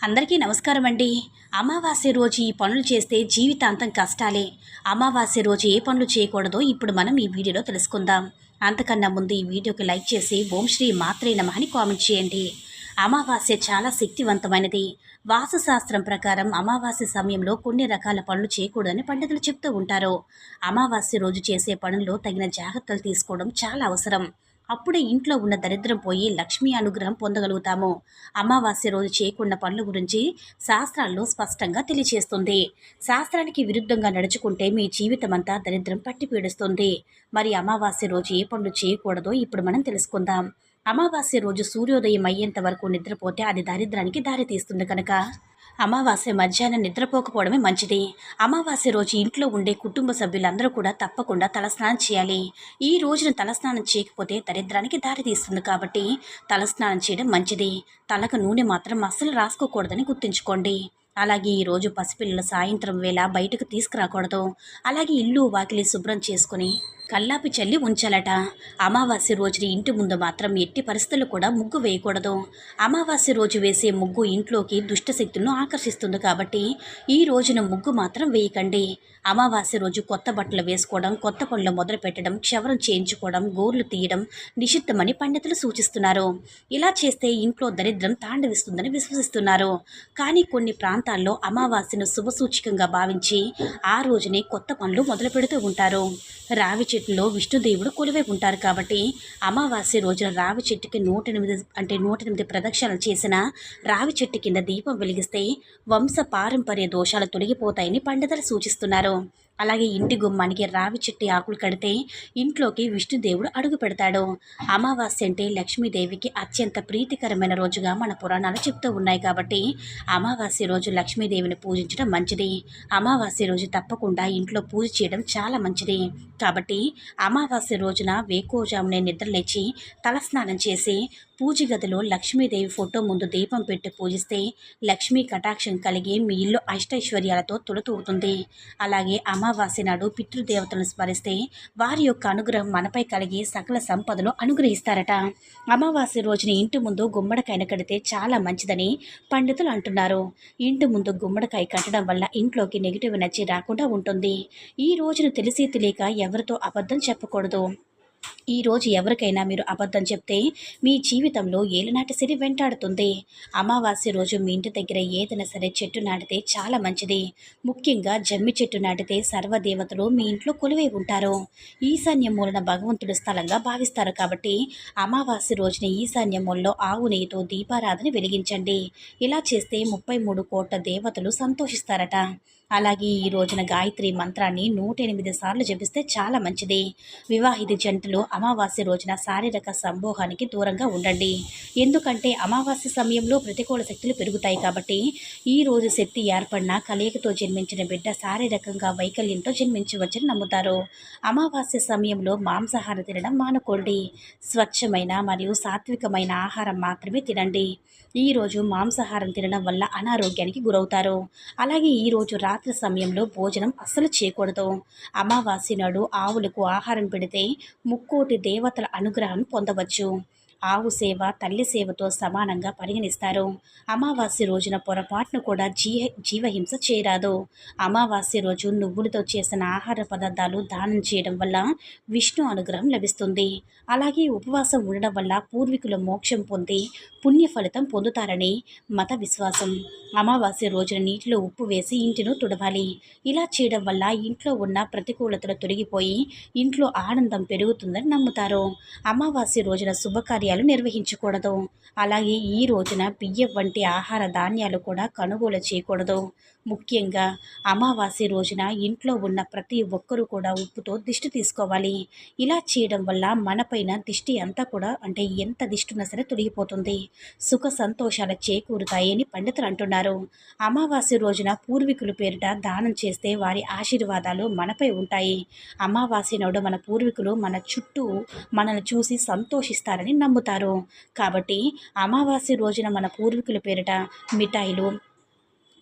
అందరికీ నమస్కారం అండి అమావాస్య రోజు ఈ పనులు చేస్తే జీవితాంతం కష్టాలే. అమావాస్య రోజు ఏ పనులు చేయకూడదో ఇప్పుడు మనం ఈ వీడియోలో తెలుసుకుందాం. అంతకన్నా ముందు ఈ వీడియోకి లైక్ చేసి ఓం శ్రీ మాత్రే నమః అని కామెంట్ చేయండి. అమావాస్య చాలా శక్తివంతమైనది. వాస్తుశాస్త్రం ప్రకారం అమావాస్య సమయంలో కొన్ని రకాల పనులు చేయకూడదని పండితులు చెప్తూ ఉంటారు. అమావాస్య రోజు చేసే పనుల్లో తగిన జాగ్రత్తలు తీసుకోవడం చాలా అవసరం. అప్పుడే ఇంట్లో ఉన్న దరిద్రం పోయి లక్ష్మీ అనుగ్రహం పొందగలుగుతాము. అమావాస్య రోజు చేయకున్న పనుల గురించి శాస్త్రాల్లో స్పష్టంగా తెలియచేస్తుంది. శాస్త్రానికి విరుద్ధంగా నడుచుకుంటే మీ జీవితం అంతా దరిద్రం పట్టి పీడిస్తుంది. మరి అమావాస్య రోజు ఏ పనులు చేయకూడదో ఇప్పుడు మనం తెలుసుకుందాం. అమావాస్య రోజు సూర్యోదయం అయ్యేంత వరకు నిద్రపోతే అది దారిద్రానికి దారితీస్తుంది కనుక. అమావాస్య మధ్యాహ్నం నిద్రపోకపోవడమే మంచిది. అమావాస్య రోజు ఇంట్లో ఉండే కుటుంబ సభ్యులందరూ కూడా తప్పకుండా తలస్నానం చేయాలి. ఈ రోజున తలస్నానం చేయకపోతే దరిద్రానికి దారితీస్తుంది కాబట్టి తలస్నానం చేయడం మంచిది. తలకు నూనె మాత్రం అస్సలు రాసుకోకూడదని గుర్తుంచుకోండి. అలాగే ఈరోజు పసిపిల్లలు సాయంత్రం వేళ బయటకు తీసుకురాకూడదు. అలాగే ఇల్లు వాకిలి శుభ్రం చేసుకుని కల్లాపి చల్లి ఉంచాలట. అమావాస్య రోజున ఇంటి ముందు మాత్రం ఎట్టి పరిస్థితులు కూడా ముగ్గు వేయకూడదు. అమావాస్య రోజు వేసే ముగ్గు ఇంట్లోకి దుష్టశక్తులను ఆకర్షిస్తుంది కాబట్టి ఈ రోజున ముగ్గు మాత్రం వేయకండి. అమావాస్య రోజు కొత్త బట్టలు వేసుకోవడం కొత్త పనులు మొదలు పెట్టడం క్షవరం చేయించుకోవడం గోర్లు తీయడం నిషిద్ధమని పండితులు సూచిస్తున్నారు. ఇలా చేస్తే ఇంట్లో దరిద్రం తాండవిస్తుందని విశ్వసిస్తున్నారు. కానీ కొన్ని ప్రాంతాల్లో అమావాస్యను శుభసూచకంగా భావించి ఆ రోజునే కొత్త పనులు మొదలు పెడుతూ ఉంటారు. రావి చెట్టులో విష్ణుదేవుడు కొలువై ఉంటారు కాబట్టి అమావాస్య రోజున రావి చెట్టుకి నూట ఎనిమిది అంటే నూట ఎనిమిది ప్రదక్షిణలు చేసిన రావి చెట్టు కింద దీపం వెలిగిస్తే వంశ పారంపర్య దోషాలు తొలగిపోతాయని పండితులు సూచిస్తున్నారు. అలాగే ఇంటి గుమ్మానికి రావి చెట్టు ఆకులు కడితే ఇంట్లోకి విష్ణుదేవుడు అడుగు పెడతాడు. అమావాస్య అంటే లక్ష్మీదేవికి అత్యంత ప్రీతికరమైన రోజుగా మన పురాణాలు చెప్తూ ఉన్నాయి కాబట్టి అమావాస్య రోజు లక్ష్మీదేవిని పూజించడం మంచిది. అమావాస్య రోజు తప్పకుండా ఇంట్లో పూజ చేయడం చాలా మంచిది. కాబట్టి అమావాస్య రోజున వేకోజామునే నిద్రలేచి తలస్నానం చేసి పూజ గదిలో లక్ష్మీదేవి ఫోటో ముందు దీపం పెట్టి పూజిస్తే లక్ష్మీ కటాక్షం కలిగి మీ ఇల్లు అష్టైశ్వర్యాలతో తులతూగుతుంది అలాగే అమావాస్య నాడు పితృదేవతలను స్మరిస్తే వారి యొక్క అనుగ్రహం మనపై కలిగి సకల సంపదను అనుగ్రహిస్తారట. అమావాస్య రోజున ఇంటి ముందు గుమ్మడికాయను కడితే చాలా మంచిదని పండితులు అంటున్నారు. ఇంటి ముందు గుమ్మడికాయ కట్టడం వల్ల ఇంట్లోకి నెగిటివ్ ఎనర్జీ రాకుండా ఉంటుంది. ఈ రోజును తెలిసి తెలియక ఎవరితో అబద్ధం చెప్పకూడదు. ఈరోజు ఎవరికైనా మీరు అబద్ధం చెప్తే మీ జీవితంలో ఏలినాటి సిరి వెంటాడుతుంది. అమావాస్య రోజు మీ ఇంటి దగ్గర ఏదైనా సరే చెట్టు నాటితే చాలా మంచిది. ముఖ్యంగా జమ్మి చెట్టు నాటితే సర్వదేవతలు మీ ఇంట్లో కొలువై ఉంటారు. ఈశాన్య మూలన భగవంతుడి స్థలంగా భావిస్తారు కాబట్టి అమావాస్య రోజున ఈశాన్య మూలలో ఆవు నెయ్యితో దీపారాధన వెలిగించండి. ఇలా చేస్తే ముప్పై మూడు కోట్ల దేవతలు సంతోషిస్తారట. అలాగే ఈ రోజున గాయత్రి మంత్రాన్ని నూట ఎనిమిది సార్లు జపిస్తే చాలా మంచిది. వివాహిత జంటలు అమావాస్య రోజున శారీరక సంభోగానికి దూరంగా ఉండండి. ఎందుకంటే అమావాస్య సమయంలో ప్రతికూల శక్తులు పెరుగుతాయి కాబట్టి ఈ రోజు శక్తి ఏర్పడిన కలయికతో జన్మించిన బిడ్డ శారీరకంగా వైకల్యంతో జన్మించవచ్చని నమ్ముతారు. అమావాస్య సమయంలో మాంసాహారం తినడం మానుకోండి. స్వచ్ఛమైన మరియు సాత్వికమైన ఆహారం మాత్రమే తినండి. ఈరోజు మాంసాహారం తినడం వల్ల అనారోగ్యానికి గురవుతారు. అలాగే ఈరోజు రాత్రి సమయంలో భోజనం అస్సలు చేయకూడదు. అమావాస్య నాడు ఆవులకు ఆహారం పెడితే ముక్కోటి దేవతల అనుగ్రహం పొందవచ్చు. ఆవు సేవ తల్లి సేవతో సమానంగా పరిగణిస్తారు. అమావాస్య రోజున పొరపాటును కూడా జీ జీవహింస చేయరాదు. అమావాస్య రోజు నువ్వులతో చేసిన ఆహార పదార్థాలు దానం చేయడం వల్ల విష్ణు అనుగ్రహం లభిస్తుంది. అలాగే ఉపవాసం ఉండడం వల్ల పూర్వీకుల మోక్షం పొంది పుణ్య ఫలితం పొందుతారని మత విశ్వాసం. అమావాస్య రోజున నీటిలో ఉప్పు వేసి ఇంటిను తుడవాలి. ఇలా చేయడం వల్ల ఇంట్లో ఉన్న ప్రతికూలతలు తొలగిపోయి ఇంట్లో ఆనందం పెరుగుతుందని నమ్ముతారు. అమావాస్య రోజున కార్యాలు నిర్వహించకూడదు. అలాగే ఈ రోజున బియ్యం వంటి ఆహార ధాన్యాలు కూడా కొనుగోలు చేయకూడదు. ముఖ్యంగా అమావాస్య రోజున ఇంట్లో ఉన్న ప్రతి ఒక్కరూ కూడా ఉప్పుతో దిష్టి తీసుకోవాలి. ఇలా చేయడం వల్ల మనపైన దిష్టి అంతా కూడా అంటే ఎంత దిష్టి ఉన్నా సరే తొలగిపోతుంది. సుఖ సంతోషాలు చేకూరుతాయని పండితులు అంటున్నారు. అమావాస్య రోజున పూర్వీకుల పేరిట దానం చేస్తే వారి ఆశీర్వాదాలు మనపై ఉంటాయి. అమావాస్య నాడు మన పూర్వీకులు మన చుట్టూ మనల్ని చూసి సంతోషిస్తారని నమ్ముతారు. కాబట్టి అమావాస్య రోజున మన పూర్వీకుల పేరిట మిఠాయిలు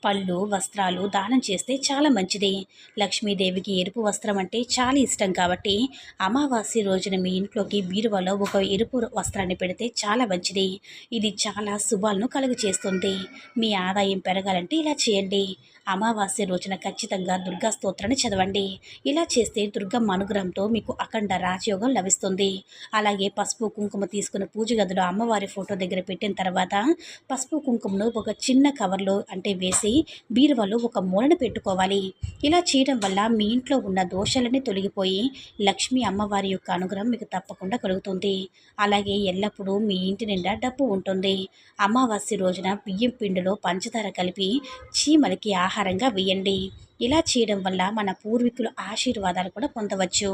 పళ్ళు వస్త్రాలు దానం చేస్తే చాలా మంచిది. లక్ష్మీదేవికి ఎరుపు వస్త్రం అంటే చాలా ఇష్టం కాబట్టి అమావాస్య రోజున మీ ఇంట్లోకి బీరువాలో ఒక ఎరుపు వస్త్రాన్ని పెడితే చాలా మంచిది. ఇది చాలా శుభాలను కలుగు చేస్తుంది మీ ఆదాయం పెరగాలంటే ఇలా చేయండి. అమావాస్య రోజున ఖచ్చితంగా దుర్గా స్తోత్రాన్ని చదవండి. ఇలా చేస్తే దుర్గమ్మ అనుగ్రహంతో మీకు అఖండ రాజయోగం లభిస్తుంది. అలాగే పసుపు కుంకుమ తీసుకున్న పూజ గదిలో అమ్మవారి ఫోటో దగ్గర పెట్టిన తర్వాత పసుపు కుంకుమను ఒక చిన్న కవర్లో అంటే వేసి బీరువాలో ఒక మూలన పెట్టుకోవాలి. ఇలా చేయడం వల్ల మీ ఇంట్లో ఉన్న దోషాలన్నీ తొలగిపోయి లక్ష్మీ అమ్మవారి యొక్క అనుగ్రహం మీకు తప్పకుండా కలుగుతుంది. అలాగే ఎల్లప్పుడూ మీ ఇంటి నిండా డబ్బు ఉంటుంది. అమావాస్య రోజున బియ్యం పిండిలో పంచదార కలిపి చీమలకి ఆహారంగా వేయండి. ఇలా చేయడం వల్ల మన పూర్వీకుల ఆశీర్వాదాలు కూడా పొందవచ్చు.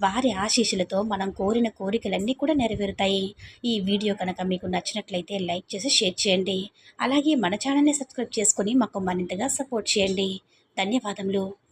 వారి ఆశీస్సులతో మనం కోరిన కోరికలన్నీ కూడా నెరవేరుతాయి. ఈ వీడియో కనుక మీకు నచ్చినట్లయితే లైక్ చేసి షేర్ చేయండి. అలాగే మన ఛానల్ని సబ్స్క్రైబ్ చేసుకొని మాకు మరింతగా సపోర్ట్ చేయండి. ధన్యవాదములు.